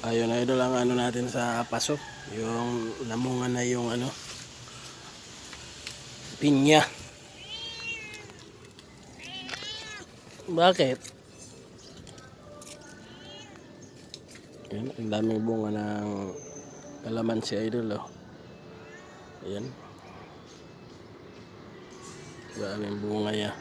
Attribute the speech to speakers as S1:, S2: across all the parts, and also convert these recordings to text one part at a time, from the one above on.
S1: Ayun idol ang ano natin sa paso. Yung namunga na yung ano pinya. Bakit? Yan, ang daming bunga ng kalamansi idol oh. Ayan. Daming bunga niya.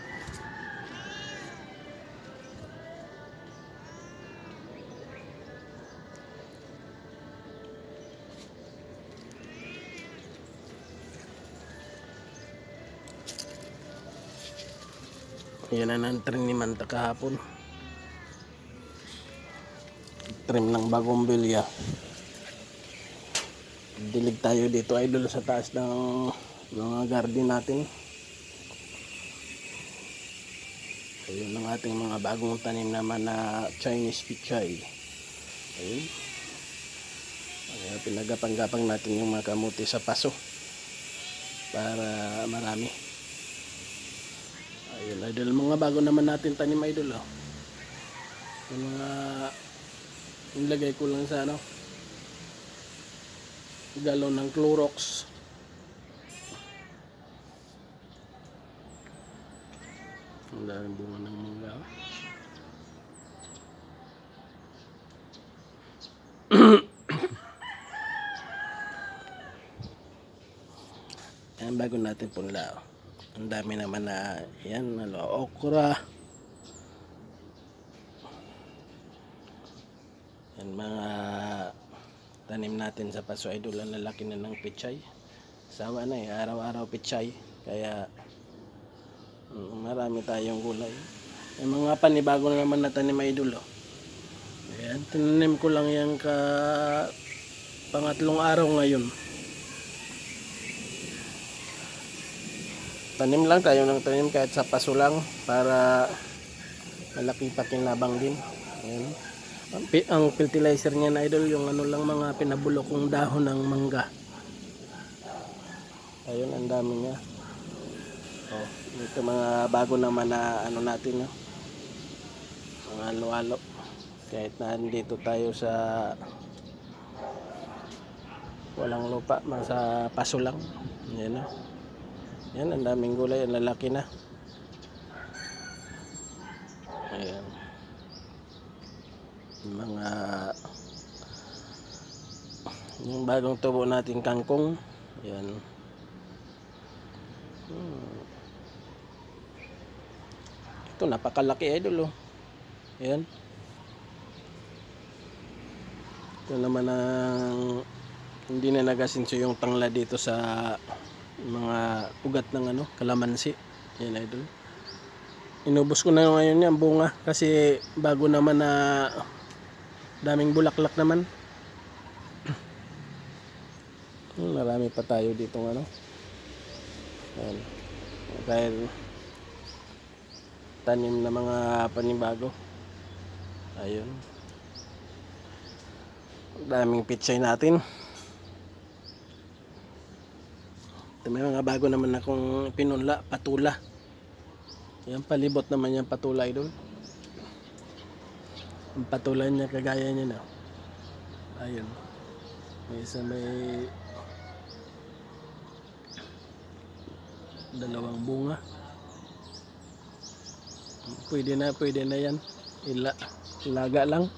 S1: Yan ang trim ni Manta kahapon. Trim ng bagong bilya. Dilig tayo dito idol sa taas ng mga garden natin. Ayun ang ating mga bagong tanim naman na Chinese pichay. Ayun. Kaya pinagapang-gapang natin yung mga kamuti sa paso para marami. Ayun, idol. Mga bago naman natin tanim, idol. Oh. Yung mga nilagay ko lang sa ano galon ng Clorox. Ang daming bunga ng mangga. oh. Ayan, bago natin punla. oh. Ang dami naman na, yan, ano, okra. Yan, mga tanim natin sa paso idol ang lalaki na ng pichay. Sawa na eh, araw-araw pichay. Kaya, mm, marami tayong gulay. May mga panibago na naman na tanim idol, oh. Ayan, tinanim ko lang yan ka pangatlong araw ngayon. Tanim lang tayo ng tanim kahit sa paso lang para malaking pakinabang din. Ayan. Ang, ang fertilizer niya na idol yung ano lang mga pinabulok kong dahon ng mangga. Ayun, ang dami niya. Oh, ito mga bago naman na ano natin, no? Mga halo-halo. Kahit na dito tayo sa walang lupa, sa paso lang. Yan, no? Yan, ang daming gulay, ang lalaki na. Ayan. Mga yung bagong tubo nating kangkong. Ayan. Hmm. Ito, napakalaki idol oh. Ayan. Ito naman ang hindi na nagasinso yung tangla dito sa mga ugat ng ano, kalamansi. Yan idol. Inubos ko na ngayon yan bunga kasi bago naman na daming bulaklak naman. Hmm, Marami pa tayo dito ano. Yan. Dahil tanim na mga panibago. Ayun. Daming pitsay natin. Ito may mga bago naman akong pinunla, patula. Yan, palibot naman yung patula idol. Ang patula niya, kagaya niya na. Ayun. May isa may dalawang bunga. Pwede na, pwede na yan. Ila, ilaga lang.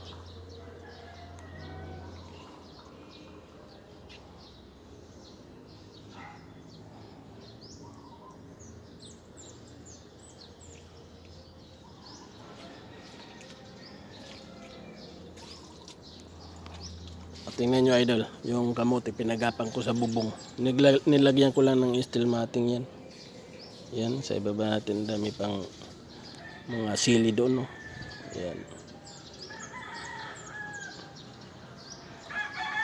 S1: Tingnan nyo idol, yung kamote pinagapang ko sa bubong. Nigla- nilagyan ko lang ng steel matting yan. Yan, sa ibaba natin dami pang mga sili doon. No? Yan.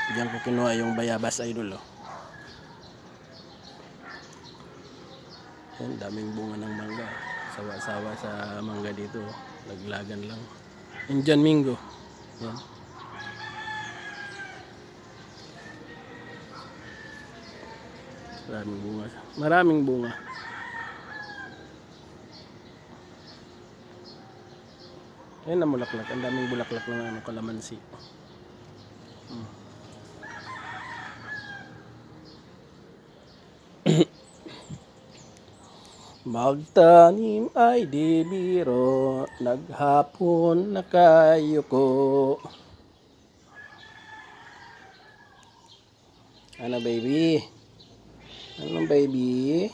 S1: Diyan ko kinuha yung bayabas idol. Oh. Yan, daming bunga ng mangga. Sawa-sawa sa mangga dito. oh. Laglagan lang. Indian Mingo. Yan. maraming bunga maraming bunga ayun na mulaklak ang daming bulaklak ng ano, kalamansi hmm. Magtanim ay di biro, naghapon na kayo ko. Ano baby? Ano baby?